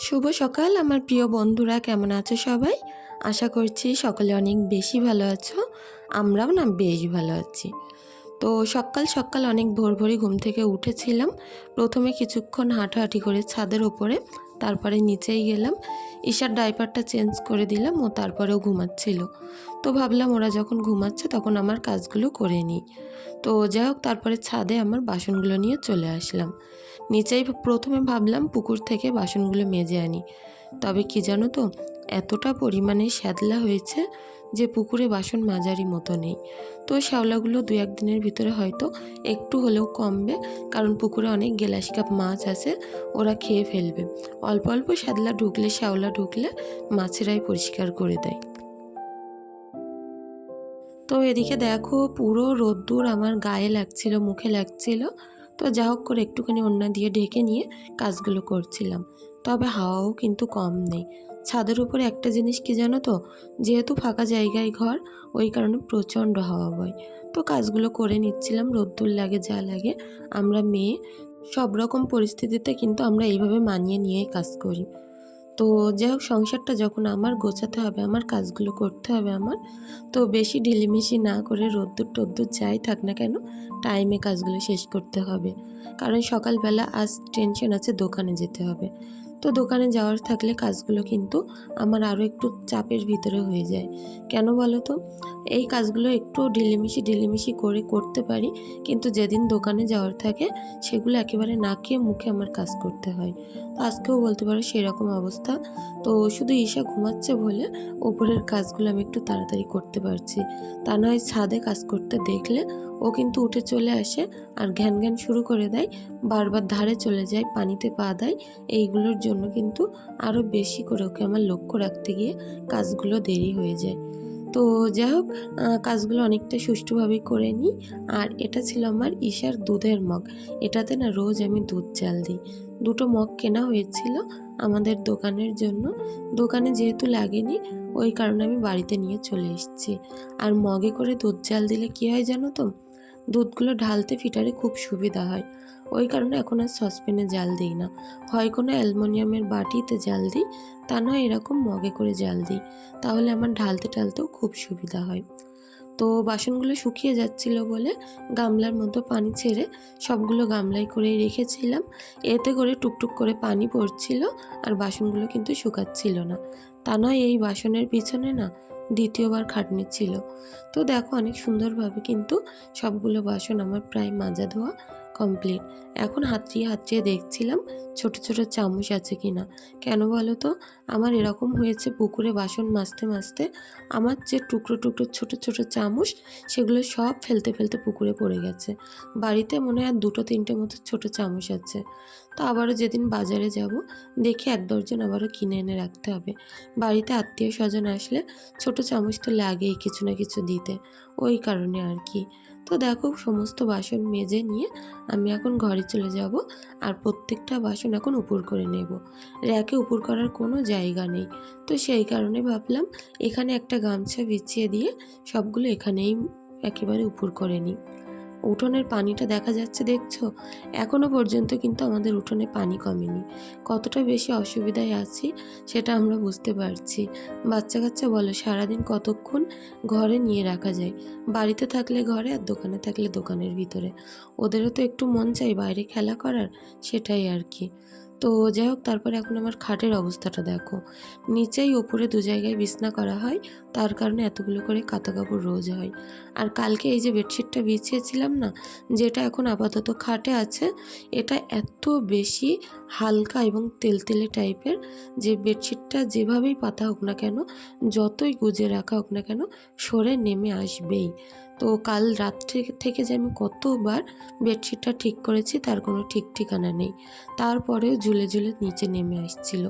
শুভ সকাল, আমার প্রিয় বন্ধুরা, কেমন আছো সবাই? আশা করছি সকলে অনেক বেশি ভালো আছো, আমরাও না বেশ ভালো আছি। তো সকাল সকাল অনেক ভোর ভোরই ঘুম থেকে উঠেছিলাম। প্রথমে কিছুক্ষণ হাঁটাহাঁটি করে ছাদের ওপরে, তারপরে নিচেই গেলাম। ঈশার ডাইপারটা চেঞ্জ করে দিলাম, ও তারপরেও ঘুমাচ্ছিল। তো ভাবলাম ওরা যখন ঘুমাচ্ছে তখন আমার কাজগুলো করে নিই। তো যাই হোক, তারপরে ছাদে আমার বাসনগুলো নিয়ে চলে আসলাম। নিচেই প্রথমে ভাবলাম পুকুর থেকে বাসনগুলো মেজে আনি। তবে কি জানো তো, এতটা পরিমাণে শ্যাদলা হয়েছে যে পুকুরে বাসন মাজারই মতো নেই। তো শ্যাওলাগুলো দু একদিনের ভিতরে হয়তো একটু হলেও কমবে, কারণ পুকুরে অনেক গেলাস কাপ মাছ আছে, ওরা খেয়ে ফেলবে। অল্প অল্প শ্যাদলা ঢুকলে, শ্যাওলা ঢুকলে মাছেরাই পরিষ্কার করে দেয়। তো এদিকে দেখো পুরো রোদ্দুর আমার গায়ে লাগছিল, মুখে লাগছিল। তো যা হোক করে একটুখানি ওন্না দিয়ে ঢেকে নিয়ে কাজগুলো করছিলাম। তবে হাওয়াও কিন্তু কম নেই। ছাদের উপরে একটা জিনিস কি জানো তো? যেহেতু ফাঁকা জায়গায় ঘর, ওই কারণে প্রচণ্ড হাওয়া বয়। তো কাজগুলো করে নিচ্ছিলাম, রোদ্দুর লাগে, যা লাগে। আমরা মেয়ে, সব রকম পরিস্থিতিতে কিন্তু আমরা এইভাবে মানিয়ে নিয়েই কাজ করি। তো যাই হোক সংসারটা যখন আমার গোছাতে হবে, আমার কাজগুলো করতে হবে আমার, তো বেশি ঢিলিমিশি না করে রোদ্দুর টোদ্দুর যাই থাক না কেন টাইমে কাজগুলো শেষ করতে হবে। কারণ সকালবেলা আজ টেনশন আছে, দোকানে যেতে হবে। তো দোকানে যাওয়ার থাকলে কাজগুলো কিন্তু আমার আরও একটু চাপের ভিতরে হয়ে যায়। কেন বলো তো এই কাজগুলো একটু ঢিলিমিশি ঢিলিমিশি করে করতে পারি, কিন্তু যেদিন দোকানে যাওয়ার থাকে সেগুলো একেবারে নাকে মুখে আমার কাজ করতে হয়। তো আজকেও বলতে পারো সেরকম অবস্থা। তো শুধু ঈশা ঘুমাচ্ছে বলে ওপরের কাজগুলো আমি একটু তাড়াতাড়ি করতে পারছি। তা নয়, ছাদে কাজ করতে দেখলে ও কিন্তু উঠে চলে আসে আর ঘ্যান ঘ্যান শুরু করে দেয়, বারবার ধারে চলে যায়, পানিতে পা দেয়। এইগুলোর জন্য কিন্তু আরও বেশি করে ওকে আমার লক্ষ্য রাখতে গিয়ে কাজগুলো দেরি হয়ে যায়। তো যাই হোক কাজগুলো অনেকটা সুষ্ঠুভাবে করে নিই। আর এটা ছিল আমার ঈশার দুধের মগ। এটাতে না রোজ আমি দুধ জাল দিই। দুটো মগ কেনা হয়েছিল আমাদের দোকানের জন্য। দোকানে যেহেতু লাগেনি, ওই কারণে আমি বাড়িতে নিয়ে চলে এসেছি। আর মগে করে দুধ জাল দিলে কী হয় জানো তো? দুধগুলো ঢালতে ফিটারে খুব সুবিধা হয়। ওই কারণে এখন আর সসপ্যানে জাল দিই না। হয় কোনো অ্যালমোনিয়ামের বাটিতে জাল দিই, তা নয় এরকম মগে করে জাল দিই। তাহলে আমার ঢালতে ঢালতেও খুব সুবিধা হয়। তো বাসনগুলো শুকিয়ে যাচ্ছিল বলে গামলার মতো পানি ছেড়ে সবগুলো গামলায় করে রেখেছিলাম। এতে করে টুকটুক করে পানি পড়ছিল আর বাসনগুলো কিন্তু শুকাচ্ছিল না। তা নয়, এই বাসনের পিছনে না দ্বিতীয়বার খাটনি ছিল। তো দেখো অনেক সুন্দরভাবে কিন্তু সবগুলো বাসন আমার প্রায় মাজা ধোয়া কমপ্লিট এখন হাতড়িয়ে হাতড়িয়ে দেখছিলাম ছোট ছোট চামচ আছে কি না কেন বলো তো? আমার এরকম হয়েছে পুকুরে বাসন মাজতে মাজতে। আমার যে টুকরো টুকরো ছোট ছোট চামচ, সেগুলো সব ফেলতে ফেলতে পুকুরে পড়ে গেছে। বাড়িতে মনে হয় দুটো তিনটে মতো ছোট চামচ আছে। তো আবারও যেদিন বাজারে যাব, দেখে এক দর্জন আবারও কিনে এনে রাখতে হবে। বাড়িতে আত্মীয় স্বজন আসলে ছোট চামচ তো লাগেই কিছু না কিছু দিতে, ওই কারণে আর কি। তো দেখো, সমস্ত বাসন মেজে নিয়ে আমি এখন ঘরে চলে যাব আর প্রত্যেকটা বাসন এখন উপর করে নেব। র্যাকে উপর করার কোনো জায়গা নেই। তো সেই কারণে ভাবলাম এখানে একটা গামছা বিছিয়ে দিয়ে সবগুলো এখানেই একেবারে উপর করে নিই। উঠোনের পানিটা দেখা যাচ্ছে, দেখছ? এখনও পর্যন্ত কিন্তু আমাদের উঠোনে পানি কমেনি। কতটা বেশি অসুবিধায় আছি সেটা আমরা বুঝতে পারছি। বাচ্চা কাচ্চা বলো, সারাদিন কতক্ষণ ঘরে নিয়ে রাখা যায়? বাড়িতে থাকলে ঘরে আর দোকানে থাকলে দোকানের ভিতরে। ওদেরও তো একটু মন চাই বাইরে খেলা করার, সেটাই আর কি। তো যাই হোক তারপরে এখন আমার খাটের অবস্থাটা দেখো। নিচেই ওপরে দু জায়গায় বিছনা করা হয়, তার কারণে এতগুলো করে কাতা কাপড় রোজ হয়। আর কালকে এই যে বেডশিটটা বিছিয়েছিলাম না, যেটা এখন আপাতত খাটে আছে, এটা এত বেশি হালকা এবং তেলতেলে টাইপের যে বেডশিটটা যেভাবেই পাতা হোক না কেন, যতই গুজে রাখা হোক না কেন, সরে নেমে আসবেই। তো কাল রাত্রি থেকে যে আমি কতবার বেডশিটটা ঠিক করেছি, তার কোনো ঠিক ঠিকানা নেই। তারপরেও ঝুলে ঝুলে নিচে নেমে আসছিল।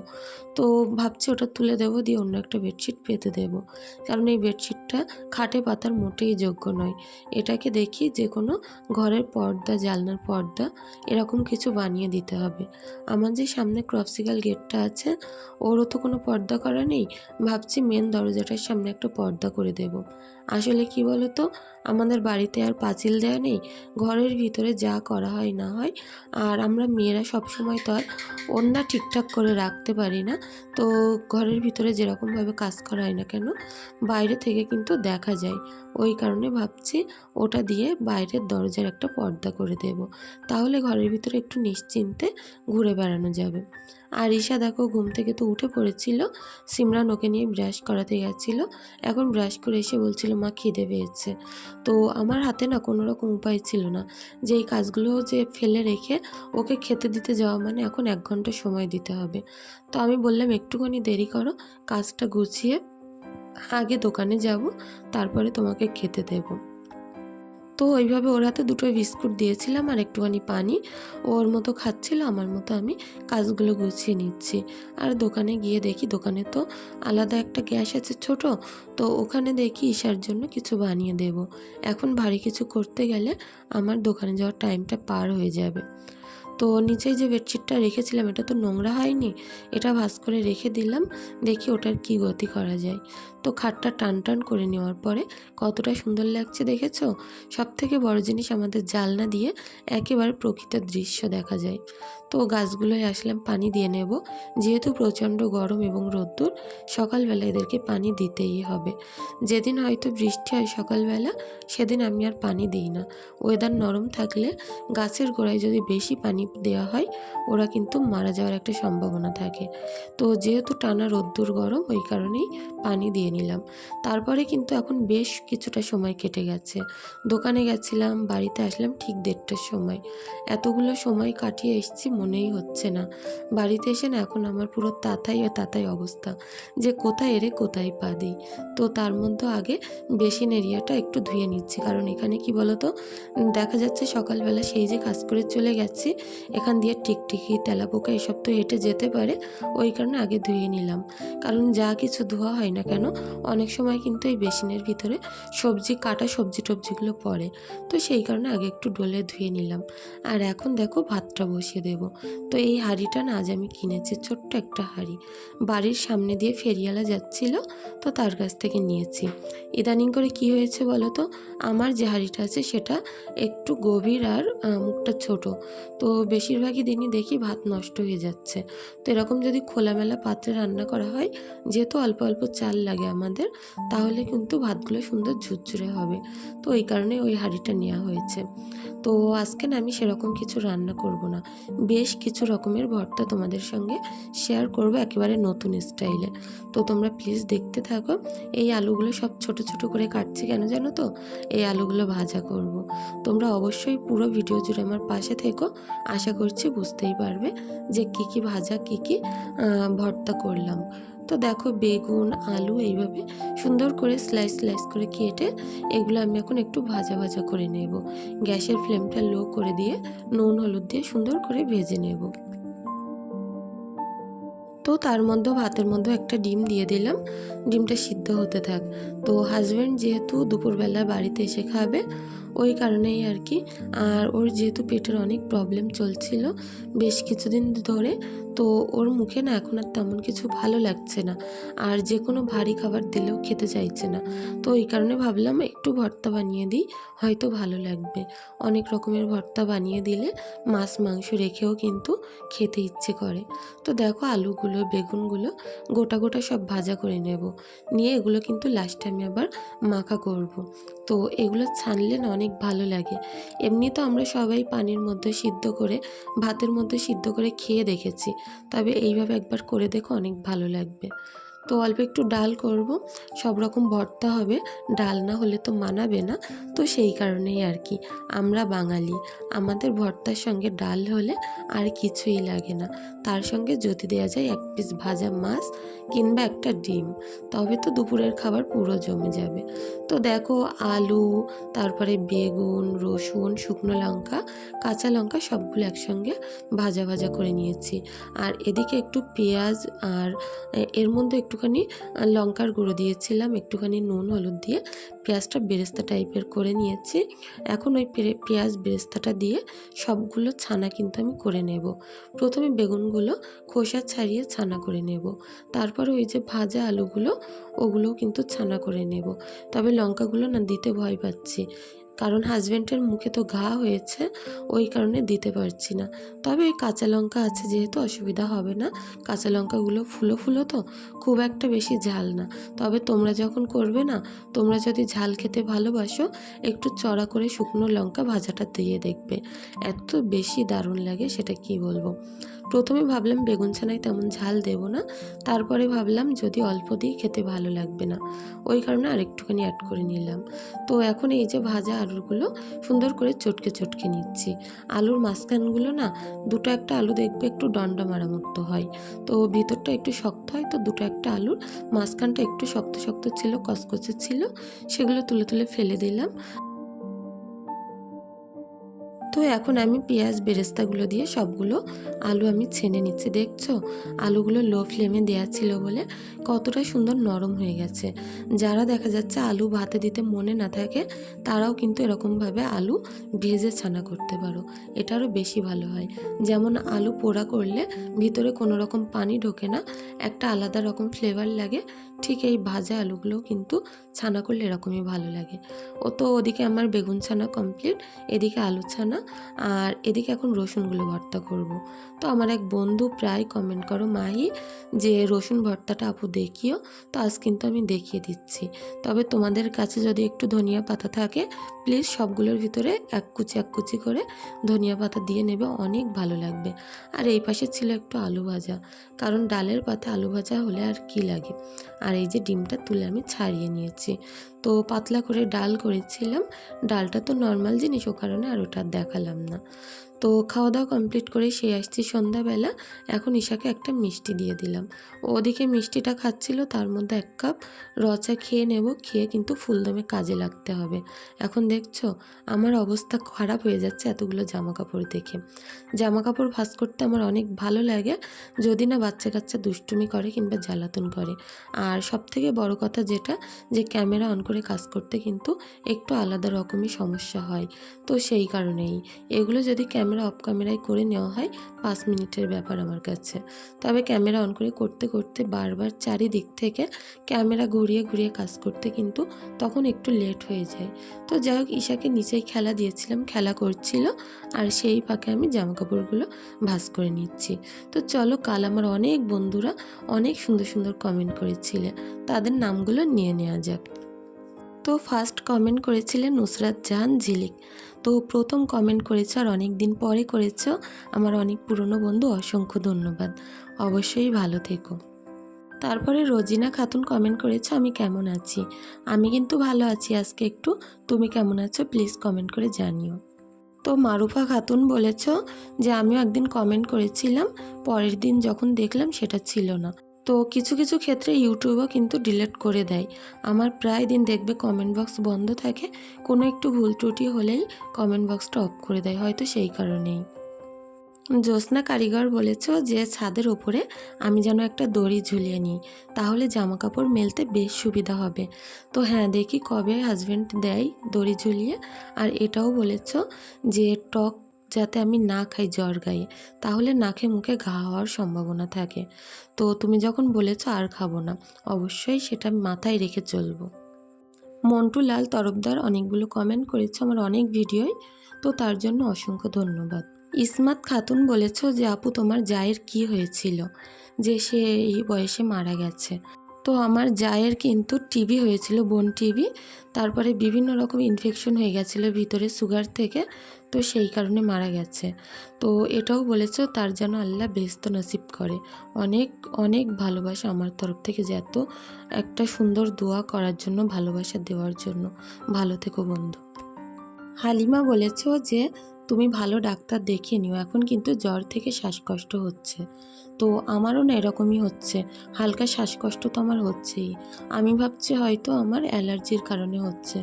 তো ভাবছি ওটা তুলে দেবো, দিয়ে অন্য একটা বেডশিট পেতে দেবো। কারণ এই বেডশিটটা খাটে পাতার মোটেই যোগ্য নয়। এটাকে দেখি যে কোনো ঘরের পর্দা, জালনার পর্দা, এরকম কিছু বানিয়ে দিতে হবে। আমার যে সামনে ক্রপসিকাল গেটটা আছে, ওরও তো কোনো পর্দা করা নেই। ভাবছি মেন দরজাটার সামনে একটা পর্দা করে দেব। আসলে কি বলো তো আমাদের বাড়িতে আর পাঁচিল দেওয়া নেই। ঘরের ভিতরে যা করা হয় না হয়। আর আমরা মেয়েরা সবসময় তো আর ওড়না ঠিকঠাক করে রাখতে পারি না। তো ঘরের ভিতরে যেরকমভাবে কাজ করা হয় না কেন? বাইরে থেকে কিন্তু দেখা যায়। ওই কারণে ভাবছি ওটা দিয়ে বাইরের দরজার একটা পর্দা করে দেব। তাহলে ঘরের ভিতরে একটু নিশ্চিন্তে ঘুরে বেড়ানো যাবে। আর ঈশা দেখো ঘুম থেকে তো উঠে পড়েছিল। সিমরান ওকে নিয়ে ব্রাশ করাতে গেছিল। এখন ব্রাশ করে এসে বলছিল মা খিদে পেয়েছে। তো আমার হাতে না কোনো রকম উপায় ছিল না। যে এই কাজগুলো যে ফেলে রেখে ওকে খেতে দিতে যাওয়া মানে এখন এক ঘণ্টা সময় দিতে হবে। তো আমি বললাম, একটুখানি দেরি করো, কাজটা গুছিয়ে আগে দোকানে যাব, তারপরে তোমাকে খেতে দেবো। তো ওইভাবে ওর হাতে দুটো বিস্কুট দিয়েছিলাম আর একটুখানি পানি। ওর মতো খাচ্ছিল, আমার মতো আমি কাজগুলো গুছিয়ে নিচ্ছি। আর দোকানে গিয়ে দেখি দোকানে তো আলাদা একটা গ্যাস আছে ছোট, তো ওখানে দেখি ঈশার জন্য কিছু বানিয়ে দেব। এখন ভারী কিছু করতে গেলে আমার দোকানে যাওয়ার টাইমটা পার হয়ে যাবে। তো নিচেই যে বেডশিটটা রেখেছিলাম, এটা তো নোংরা হয়নি। এটা ভাস করে রেখে দিলাম, দেখি ওটার কি গতি করা যায়। তো খাটটা টান টান করে নেওয়ার পরে কতটা সুন্দর লাগছে দেখেছ? সব থেকে বড় জিনিস আমাদের জালনা দিয়ে একেবারে প্রকৃত দৃশ্য দেখা যায়। তো গাছগুলোয় আসলাম পানি দিয়ে নেব। যেহেতু প্রচণ্ড গরম এবং রোদ্দুর, সকালবেলা এদেরকে পানি দিতেই হবে। যেদিন হয়তো বৃষ্টি হয় সকালবেলা, সেদিন আমি আর পানি দিই না। ওয়েদার নরম থাকলে গাছের গোড়ায় যদি বেশি পানি দেওয়া হয়, ওরা কিন্তু মারা যাওয়ার একটা সম্ভাবনা থাকে। তো যেহেতু টানা রোদ্দুর গরম, ওই কারণেই পানি দিয়ে নিলাম। তারপরে কিন্তু এখন বেশ কিছুটা সময় কেটে গেছে। দোকানে গেছিলাম, বাড়িতে আসলাম ঠিক দেড়টার সময়। এতগুলো সময় কাটিয়ে এসেছি, মনেই হচ্ছে না। বাড়িতে এসে না এখন আমার পুরো তাতাই ও তাতাই অবস্থা। যে কোথায় এরে কোথায় পা দিই। তো তার মধ্যে আগে বেসিন এরিয়াটা একটু ধুয়ে নিচ্ছি। কারণ এখানে কি বলতো? দেখা যাচ্ছে সকালবেলা সেই যে কাজ করে চলে গেছি এখান দিয়ে টিকটিকি তেলাপোকা এসব তো হেঁটে যেতে পারে, ওই কারণে আগে ধুয়ে নিলাম। কারণ যা কিছু ধোয়া হয় না কেন, অনেক সময় কিন্তু এই বেসিনের ভিতরে সবজি, কাটা সবজি টবজিগুলো পড়ে। তো সেই কারণে আগে একটু ডলে ধুয়ে নিলাম। আর এখন দেখো ভাতটা বসিয়ে দেব। তো এই হাঁড়িটা না আজ আমি কিনেছি, ছোট্ট একটা হাঁড়ি। বাড়ির সামনে দিয়ে ফেরিয়ালা যাচ্ছিল, তো তার কাছ থেকে নিয়েছি। ইদানিং করে কি হয়েছে বলো তো, আমার যে হাঁড়িটা আছে সেটা একটু গভীর আর মুখটা ছোট। তো বেশিরভাগই দিনই দেখি ভাত নষ্ট হয়ে যাচ্ছে। তো এরকম যদি খোলামেলা পাত্রে রান্না করা হয়, যেহেতু অল্প অল্প চাল লাগে আমাদের, তাহলে কিন্তু ভাতগুলো সুন্দর ঝুরঝুরে হবে। তো ওই কারণে ওই হাঁড়িটা নেওয়া হয়েছে। তো আজকে না আমি সেরকম কিছু রান্না করব না। বেশ কিছু রকমের ভর্তা তোমাদের সঙ্গে শেয়ার করব একেবারে নতুন স্টাইলে তো তোমরা প্লিজ দেখতে থাকো, এই আলুগুলো সব ছোট ছোট করে কাটছি কেন জানো তো? এই আলুগুলো ভাজা করব। তোমরা অবশ্যই পুরো ভিডিও জুড়ে আমার পাশে থেকো, আশা করছি বুঝতেই পারবে যে কি কি ভাজা, কি কি ভর্তা করলাম। তো দেখো বেগুন, আলু এইভাবে সুন্দর করে স্লাইস স্লাইস করে কেটে এগুলো আমি এখন একটু ভাজা ভাজা করে নেব। গ্যাসের ফ্লেমটা লো করে দিয়ে নুন, হলুদ দিয়ে সুন্দর করে ভেজে নেব। তো তার মধ্যে, ভাতের মধ্যে একটা ডিম দিয়ে দিলাম। ডিমটা সিদ্ধ হতে থাক। তো হাজব্যান্ড যেহেতু দুপুরবেলা বাড়িতে এসে খাবে, ওই কারণেই আর কি। আর ওর যেহেতু পেটের অনেক প্রবলেম চলছিল, বেশ কিছুদিন ধরে তো ওর মুখে না এখন আর তেমন কিছু ভালো লাগছে না। আর যে কোনো ভারী খাবার দিলেও খেতে চাইছে না। তো এই কারণে ভাবলাম একটু ভর্তা বানিয়ে দিই, হয়তো ভালো লাগবে। অনেক রকমের ভর্তা বানিয়ে দিলে মাছ মাংস রেখেও কিন্তু খেতে ইচ্ছে করে। তো দেখো আলুগুলো, বেগুনগুলো গোটা গোটা সব ভাজা করে নেব। নিয়ে এগুলো কিন্তু লাস্টে আমি আবার মাখা করব। তো এগুলো ছানলে না অনেক ভালো লাগে। এমনি তো আমরা সবাই পানির মধ্যে সিদ্ধ করে, ভাতের মধ্যে সিদ্ধ করে খেয়ে দেখেছি। তবে এইভাবে একবার করে দেখো অনেক ভালো লাগবে। তো অল্প একটু ডাল করব। সব রকম ভর্তা হবে, ডাল না হলে তো মানাবে না। তো সেই কারণেই আর কি, আমরা বাঙালি। আমাদের ভর্তার সঙ্গে ডাল হলে আর কিছুই লাগে না। তার সঙ্গে যদি দেওয়া যায় এক পিস ভাজা মাছ কিংবা একটা ডিম, তবে তো দুপুরের খাবার পুরো জমে যাবে। তো দেখো আলু, তারপরে বেগুন, রসুন, শুকনো লঙ্কা, কাঁচা লঙ্কা সবগুলো একসঙ্গে ভাজা ভাজা করে নিয়েছি। আর এদিকে একটু পেঁয়াজ আর এর মধ্যে একটুখানি একটুখানি লঙ্কার গুঁড়ো দিয়েছিলাম, একটুখানি নুন, হলুদ দিয়ে। পেঁয়াজটা বেরেস্তা টাইপের করে নিয়েছি। এখন ওই পেঁয়াজ বেরেস্তাটা দিয়ে সবগুলো ছানা কিন্তু আমি করে নেব। প্রথমে বেগুনগুলো খোসা ছাড়িয়ে ছানা করে নেব। তারপরে ওই যে ভাজা আলুগুলো, ওগুলোও কিন্তু ছানা করে নেব। তবে লঙ্কাগুলো না দিতে ভয় পাচ্ছি। কারণ হাজব্যান্ডের মুখে তো ঘা হয়েছে, ওই কারণে দিতে পারছি না। তবে ওই কাঁচা লঙ্কা আছে যেহেতু, অসুবিধা হবে না। কাঁচা লঙ্কাগুলো ফুলো ফুলো তো, খুব একটা বেশি ঝাল না। তবে তোমরা যখন করবে না, তোমরা যদি ঝাল খেতে ভালোবাসো, একটু চড়া করে শুকনো লঙ্কা ভাজাটা দিয়ে দেখবে। এত বেশি দারুণ লাগে, সেটা কি বলব? প্রথমে ভাবলাম বেগুন ছানায় তেমন ঝাল দেবো না, তারপরে ভাবলাম যদি অল্প দিই খেতে ভালো লাগবে না। ওই কারণে আরেকটুখানি অ্যাড করে নিলাম। তো এখন এই যে ভাজা আলুগুলো সুন্দর করে চটকে চটকে নিচ্ছি। আলুর মাঝখানগুলো না, দুটো একটা আলু দেখবে একটু ডন্ডা মারা মতো হয়। তো ভিতরটা একটু শক্ত হয়, তো দুটো একটা আলুর মাঝখানটা একটু শক্ত শক্ত ছিল, কচকচে ছিল, সেগুলো তুলে তুলে ফেলে দিলাম। তো এখন আমি পেঁয়াজ, বেরেস্তাগুলো দিয়ে সবগুলো আলু আমি ছেনে নিচ্ছি, দেখছ? আলুগুলো লো ফ্লেমে দেওয়া ছিল বলে কতটা সুন্দর নরম হয়ে গেছে। যারা দেখা যাচ্ছে আলু ভাতে দিতে মনে না থাকে, তারাও কিন্তু এরকমভাবে আলু ভেজে ছানা করতে পারো। এটারও বেশি ভালো হয়। যেমন আলু পোড়া করলে ভিতরে কোনো রকম পানি ঢোকে না, একটা আলাদা রকম ফ্লেভার লাগে। ঠিক এই ভাজা আলুগুলো কিন্তু ছানা করলে এরকমই ভালো লাগে। ও তো ওদিকে আমার বেগুন ছানা কমপ্লিট, এদিকে আলু ছানা আর এদিকে এখন রসুনগুলো ভর্তা করব। তো আমার এক বন্ধু প্রায় কমেন্ট করো, মাহি, যে রসুন ভর্তাটা আপু দেখিও, তো আজ কিন্তু আমি দেখিয়ে দিচ্ছি। তবে তোমাদের কাছে যদি একটু ধনিয়া পাতা থাকে প্লিজ সবগুলোর ভিতরে এক কুচি এক কুচি করে ধনিয়া পাতা দিয়ে নেবে, অনেক ভালো লাগবে। আর এই পাশে ছিল একটু আলু ভাজা, কারণ ডালের পাতা আলু ভাজা হলে আর কি লাগে? আর এই যে ডিমটা তুলে আমি ছাড়িয়ে নিয়েছি। তো পাতলা করে ডাল করেছিলাম। ডালটা তো নর্মাল জিনিস, ও কারণে আর ওটা দেখালাম না। তো খাওয়া দাওয়া কমপ্লিট করে সে আসছি সন্ধ্যাবেলা। এখন ঈশাকে একটা মিষ্টি দিয়ে দিলাম। ওদিকে মিষ্টিটা খাচ্ছিল, তার মধ্যে এক কাপ রচা খেয়ে নেব, খেয়ে কিন্তু ফুলদমে কাজে লাগতে হবে। এখন দেখছ, আমার অবস্থা খারাপ হয়ে যাচ্ছে এতগুলো জামা কাপড় দেখে। জামা কাপড় ভাঁজ করতে আমার অনেক ভালো লাগে, যদি না বাচ্চা কাচ্চা দুষ্টুমি করে কিংবা জ্বালাতন করে। আর সব থেকে বড় কথা যেটা, যে ক্যামেরা অন করে কাজ করতে কিন্তু একটু আলাদা রকমই সমস্যা হয়। তো সেই কারণেই। এগুলো যদি ক্যামেরা অফ ক্যামেরায় করে নেওয়া হয় পাঁচ মিনিটের ব্যাপার আমার কাছে। তবে ক্যামেরা অন করে করতে করতে বারবার চারিদিক থেকে ক্যামেরা ঘুরিয়ে ঘুরিয়ে কাজ করতে কিন্তু তখন একটু লেট হয়ে যায়। তো যাই হোক, ঈশাকে নিচেই খেলা দিয়েছিলাম, খেলা করছিল আর সেই ফাঁকে আমি জামা কাপড়গুলো ভাঁজ করে নিচ্ছি। তো চলো, কাল আমার অনেক বন্ধুরা অনেক সুন্দর সুন্দর কমেন্ট করেছিলে। তাদের নামগুলো নিয়ে নেওয়া যাক। তো ফার্স্ট কমেন্ট করেছিলেন নুসরাত জাহান ঝিলিক তো প্রথম কমেন্ট করেছ আর অনেক দিন পরে করেছ। আমার অনেক পুরনো বন্ধু, অসংখ্য ধন্যবাদ। অবশ্যই ভালো থেকো। তারপরে রোজিনা খাতুন কমেন্ট করেছ, আমি কেমন আছি? আমি কিন্তু ভালো আছি, আজকে একটু। তুমি কেমন আছো? প্লিজ কমেন্ট করে জানিও। তো মারুফা খাতুন বলেছ যে, আমিও একদিন কমেন্ট করেছিলাম। পরের দিন যখন দেখলাম সেটা ছিল না। তো কিছু কিছু ক্ষেত্রে ইউটিউবও কিন্তু ডিলিট করে দেয়। আমার প্রায় দিন দেখবে কমেন্ট বক্স বন্ধ থাকে, কোনো একটু ভুল ত্রুটি হলেই কমেন্ট বক্সটা অফ করে দেয়, হয়তো সেই কারণেই। জ্যোৎস্না কারিগর বলেছ যে, ছাদের ওপরে আমি যেন একটা দড়ি ঝুলিয়ে নিই, তাহলে জামা কাপড় মেলতে বেশ সুবিধা হবে। তো হ্যাঁ দেখি কবে হাজব্যান্ড দেয় দড়ি ঝুলিয়ে। আর এটাও বলেছ যে, টক যাতে আমি না খাই জ্বর গায়ে, তাহলে নাকে মুখে ঘা হওয়ার সম্ভাবনা থাকে। তো তুমি যখন বলেছ আর খাব না, অবশ্যই সেটা মাথায় রেখে চলবো। মন্টু লাল তরফদার অনেকগুলো কমেন্ট করেছে আমার অনেক ভিডিওয়, তো তার জন্য অসংখ্য ধন্যবাদ। ইসমাত খাতুন বলেছ যে, আপু, তোমার জায়ের কি হয়েছিল? যে সে এই বয়সে মারা গেছে। তো আমার জায়ের কিন্তু টিবি হয়েছিল, বোন টিবি তারপরে বিভিন্ন রকম ইনফেকশন হয়ে গেছিল ভিতরে সুগার থেকে, তো সেই কারণে মারা গেছে। তো এটাও বলেছ, তার যেন আল্লাহ বেস্ত নসিব করে। অনেক অনেক ভালোবাসা আমার তরফ থেকে যে এত একটা সুন্দর দোয়া করার জন্য, ভালোবাসা দেওয়ার জন্য। ভালো থেকো বন্ধু। হালিমা বলেছ যে তুমি ভালো ডাক্তার দেখিয়ে নিও, এখন কিন্তু জ্বর থেকে শ্বাসকষ্ট হচ্ছে। তো আমারও না এরকমই হচ্ছে, হালকা শ্বাসকষ্ট তো আমার হচ্ছেই। আমি ভাবছি হয়তো আমার অ্যালার্জির কারণে হচ্ছে।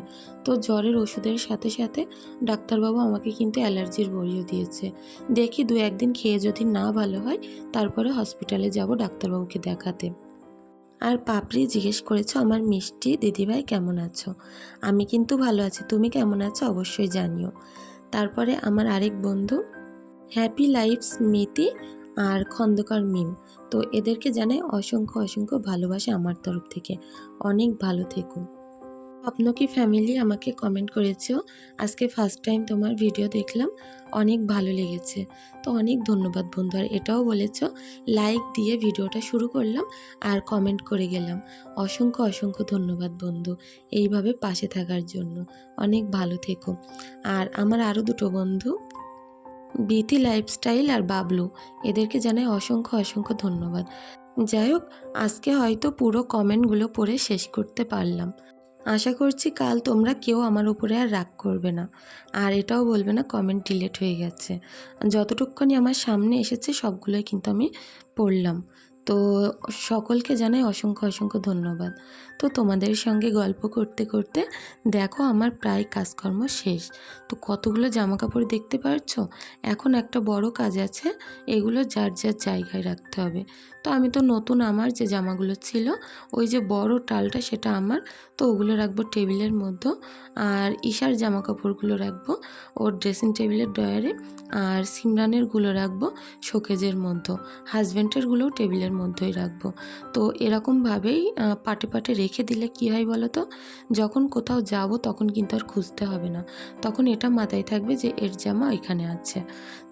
তো জ্বরের ওষুধের সাথে সাথে ডাক্তারবাবু আমাকে কিন্তু অ্যালার্জির বড়িও দিয়েছে। দেখি দু একদিন খেয়ে যদি না ভালো হয়, তারপরে হসপিটালে যাব ডাক্তারবাবুকে দেখাতে। আর পাপড়ি জিজ্ঞেস করেছ, আমার মিষ্টি দিদিভাই কেমন আছো? আমি কিন্তু ভালো আছি, তুমি কেমন আছো অবশ্যই জানিও। তারপরে আমার আরেক বন্ধু হ্যাপি লাইফ স্মৃতি আর খন্দকার মিম। তো এদেরকে জানাই অসংখ্য অসংখ্য ভালোবাসা আমার তরফ থেকে। অনেক ভালো থেকো। স্বপ্ন কি ফ্যামিলি আমাকে কমেন্ট করেছ? আজকে ফার্স্ট টাইম তোমার ভিডিও দেখলাম, অনেক ভালো লেগেছে। তো অনেক ধন্যবাদ বন্ধু, আর এটাও বলেছ লাইক দিয়ে ভিডিওটা শুরু করলাম আর কমেন্ট করে গেলাম। অসংখ্য অসংখ্য ধন্যবাদ বন্ধু, এইভাবে পাশে থাকার জন্য। অনেক ভালো থেকো। আর আমার আরও দুটো বন্ধু বিথি লাইফস্টাইল আর বাবলু, এদেরকে জানাই অসংখ্য অসংখ্য ধন্যবাদ। যাই হোক, আজকে হয়তো পুরো কমেন্টগুলো পড়ে শেষ করতে পারলাম। আশা করছি কাল তোমরা কেউ আমার উপরে আর রাগ করবে না। আর এটাও বলবে না কমেন্ট ডিলেট হয়ে গেছে। যতটুকুখানি আমার সামনে এসেছে, সবগুলোই কিন্তু আমি পড়লাম। তো সকলকে জানাই অসংখ্য অসংখ্য ধন্যবাদ। তো তোমাদের সঙ্গে গল্প করতে করতে দেখো আমার প্রায় কাজকর্ম শেষ। তো কতগুলো জামা কাপড় দেখতে পারছ? এখন একটা বড় কাজ আছে, এগুলো যার যার জায়গায় রাখতে হবে। তো আমি তো নতুন আমার যে জামাগুলো ছিল, ওই যে বড় টালটা সেটা আমার, তো ওগুলো রাখব টেবিলের মধ্যে। আর ঈশার জামা কাপড়গুলো রাখব, ওর ড্রেসিং টেবিলের ডয়ারে আর সিমরানেরগুলো রাখব শোকেজের মধ্যে। হাজব্যান্ডেরগুলোও টেবিলের মধ্যেই রাখব। তো এরকমভাবেই পাটে পাটে রেখে দিলে কী হয় বলো তো যখন কোথাও যাব তখন কিন্তু আর খুঁজতে হবে না। তখন এটা মাথায় থাকবে যে এর জামা ওইখানে আছে।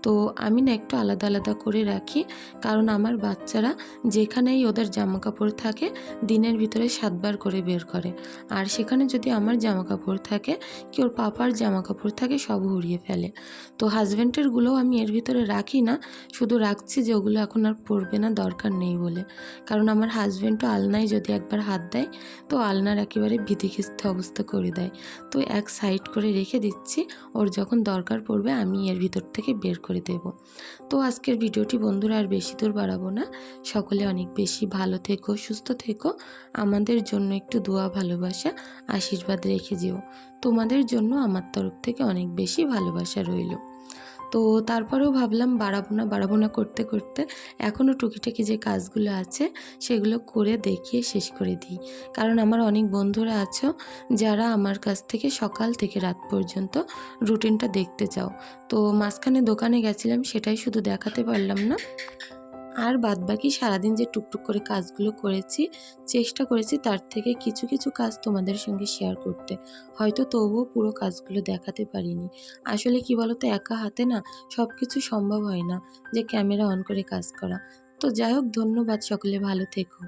তো আমি না একটু আলাদা আলাদা করে রাখি। কারণ আমার বাচ্চারা যেখানেই ওদের জামা কাপড় থাকে, দিনের ভিতরে সাতবার করে বের করে। আর সেখানে যদি আমার জামা কাপড় থাকে, কি ওর পাপার জামা কাপড় থাকে, সব উড়িয়ে ফেলে। তো হাজব্যান্ডেরগুলোও আমি এর ভিতরে রাখি না। শুধু রাখছি যে ওগুলো এখন আর পরবে না, দরকার নেই বলে। কারণ আমার হাজব্যান্ডও আলনায় যদি একবার হাত দেয়, তো আলনার একেবারে ভীতিখিস্ত অবস্থা করে দেয়। তো এক সাইড করে রেখে দিচ্ছি, ওর যখন দরকার পড়বে আমি এর ভিতর থেকে বের করে দেব। তো আজকের ভিডিওটি বন্ধুরা আর বেশি দূর বাড়াবো না। সকলে অনেক বেশি ভালো থেকো, সুস্থ থেকো। আমাদের জন্য একটু দোয়া, ভালোবাসা, আশীর্বাদ রেখে যেও। তোমাদের জন্য আমার তরফ থেকে অনেক বেশি ভালোবাসা রইল। তো তারপরেও ভাবলাম বাড়াবো না বাড়াবো না করতে করতে এখনও টুকিটাকি যে কাজগুলো আছে সেগুলো করে দেখিয়ে শেষ করে দিই। কারণ আমার অনেক বন্ধুরা আছো যারা আমার কাছ থেকে সকাল থেকে রাত পর্যন্ত রুটিনটা দেখতে চাও। তো মাঝখানে দোকানে গেছিলাম সেটাই শুধু দেখাতে পারলাম না। আর বাদবাকি সারাদিন যে টুকটুক করে কাজগুলো করেছি, চেষ্টা করেছি তার থেকে কিছু কিছু কাজ তোমাদের সঙ্গে শেয়ার করতে। হয়তো তবুও পুরো কাজগুলো দেখাতে পারিনি। আসলে কি বলতো, একা হাতে না সব কিছু সম্ভব হয় না যে ক্যামেরা অন করে কাজ করা। তো যাই হোক, ধন্যবাদ সকলে, ভালো থেকো।